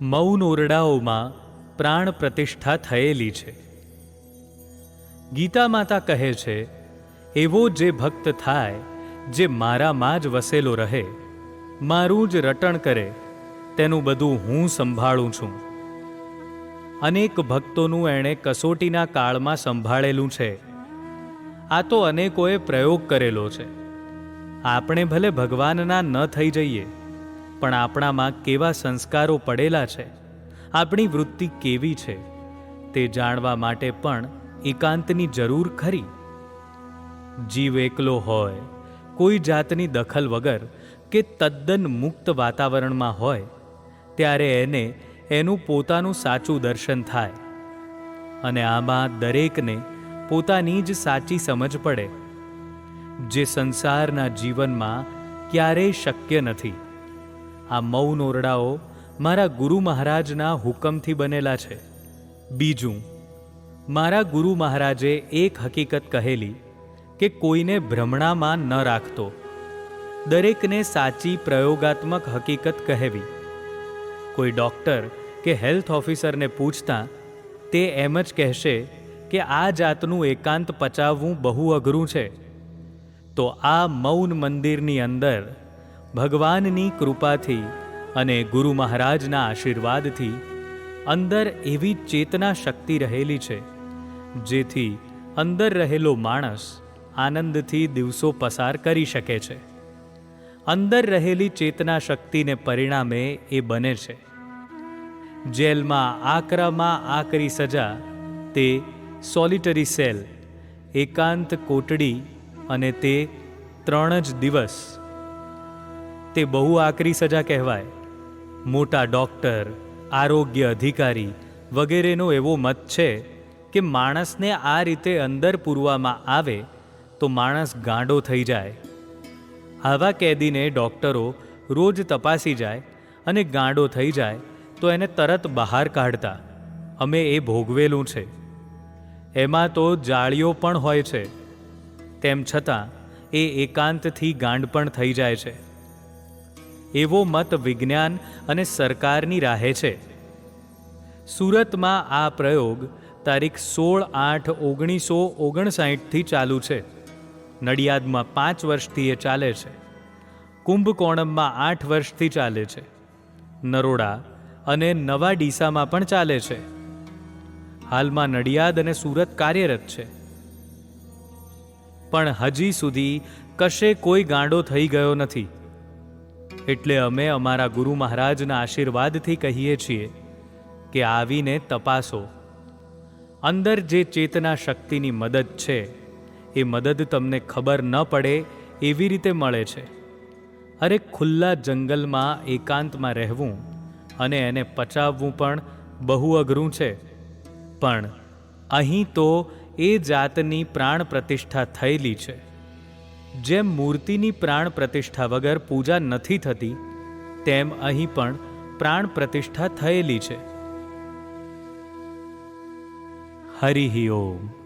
મૌન ઓરડાઓમાં પ્રાણ પ્રતિષ્ઠા થયેલી છે. ગીતા માતા કહે છે, એવો જે ભક્ત થાય, જે મારામાં જ વસેલો રહે, મારું જ રટણ કરે, તેનું બધું હું સંભાળું છું. અનેક ભક્તોનું એણે કસોટીના કાળમાં સંભાળેલું છે. આ તો અનેકોએ પ્રયોગ કરેલો છે. આપણે ભલે ભગવાનના ન થઈ જઈએ પણ આપણામાં કેવા સંસ્કારો પડેલા છે? આપણી વૃત્તિ કેવી છે? તે જાણવા માટે પણ એકાંતની જરૂર ખરી. જીવ એકલો હોય, કોઈ જાતની દખલ વગર કે તદ્દન મુક્ત વાતાવરણમાં હોય, ત્યારે એને એનું પોતાનું સાચું દર્શન થાય. અને આમાં દરેકને પોતાની જ સાચી સમજ પડે, જે સંસારના જીવનમાં ક્યારેય શક્ય નથી. આ મૌન ઓરડાઓ મારા ગુરુ મહારાજના હુકમથી બનેલા છે. બીજું, મારા ગુરુ મહારાજે એક હકીકત કહેલી કે કોઈને ભ્રમણામાં ન રાખતો. દરેકને સાચી પ્રયોગાત્મક હકીકત કહેવી. કોઈ ડૉક્ટર કે હેલ્થ ઓફિસરને પૂછતા તે એમ જ કહેશે કે આ જાતનું એકાંત પચાવવું બહુ અઘરું છે. તો આ મૌન મંદિરની અંદર ભગવાનની કૃપાથી અને ગુરુ મહારાજના આશીર્વાદથી અંદર એવી ચેતના શક્તિ રહેલી છે, જેથી અંદર રહેલો માણસ આનંદથી દિવસો પસાર કરી શકે છે. અંદર રહેલી ચેતના શક્તિને પરિણામે એ બને છે. જેલમાં આકરામાં આકરી સજા, તે સોલિટરી સેલ એકાંત કોટડી અને તે ત્રણ જ દિવસ તે બહુ આકરી સજા કહેવાય. મોટા ડૉક્ટર, આરોગ્ય અધિકારી વગેરેનો એવો મત છે કે માણસને આ રીતે અંદર પૂરવામાં આવે તો માણસ ગાંડો થઈ જાય. આવા કેદીને ડૉક્ટરો રોજ તપાસી જાય અને ગાંડો થઈ જાય તો એને તરત બહાર કાઢતા. અમે એ ભોગવેલું છે. એમાં તો જાળીઓ પણ હોય છે. તેમ છતાં એ એકાંતથી ગાંડ પણ થઈ જાય છે. એવો મત વિજ્ઞાન અને સરકારની રાહે છે. સુરતમાં આ પ્રયોગ તારીખ સોળ આઠ ઓગણીસો ઓગણસાઠથી ચાલુ છે. નડિયાદમાં પાંચ વર્ષથી એ ચાલે છે. કુંભકોણમમાં આઠ વર્ષથી ચાલે છે. નરોડા અને નવા ડીસામાં પણ ચાલે છે. હાલમાં નડિયાદ અને સુરત કાર્યરત છે. પણ હજી સુધી કશે કોઈ ગાંડો થઈ ગયો નથી. એટલે અમે અમારા ગુરુ મહારાજના આશીર્વાદથી કહીએ છીએ કે આવીને તપાસો. અંદર જે ચેતના શક્તિની મદદ છે, એ મદદ તમને ખબર ન પડે એવી રીતે મળે છે. અરે ખુલ્લા જંગલમાં એકાંતમાં રહેવું અને એને પચાવવું પણ બહુ અઘરું છે. પણ અહીં તો એ જાતની પ્રાણ પ્રતિષ્ઠા થયેલી છે. જેમ મૂર્તિની પ્રાણ પ્રતિષ્ઠા વગર પૂજા નથી થતી, તેમ અહીં પણ પ્રાણ પ્રતિષ્ઠા થયેલી છે. હરિ ઓમ.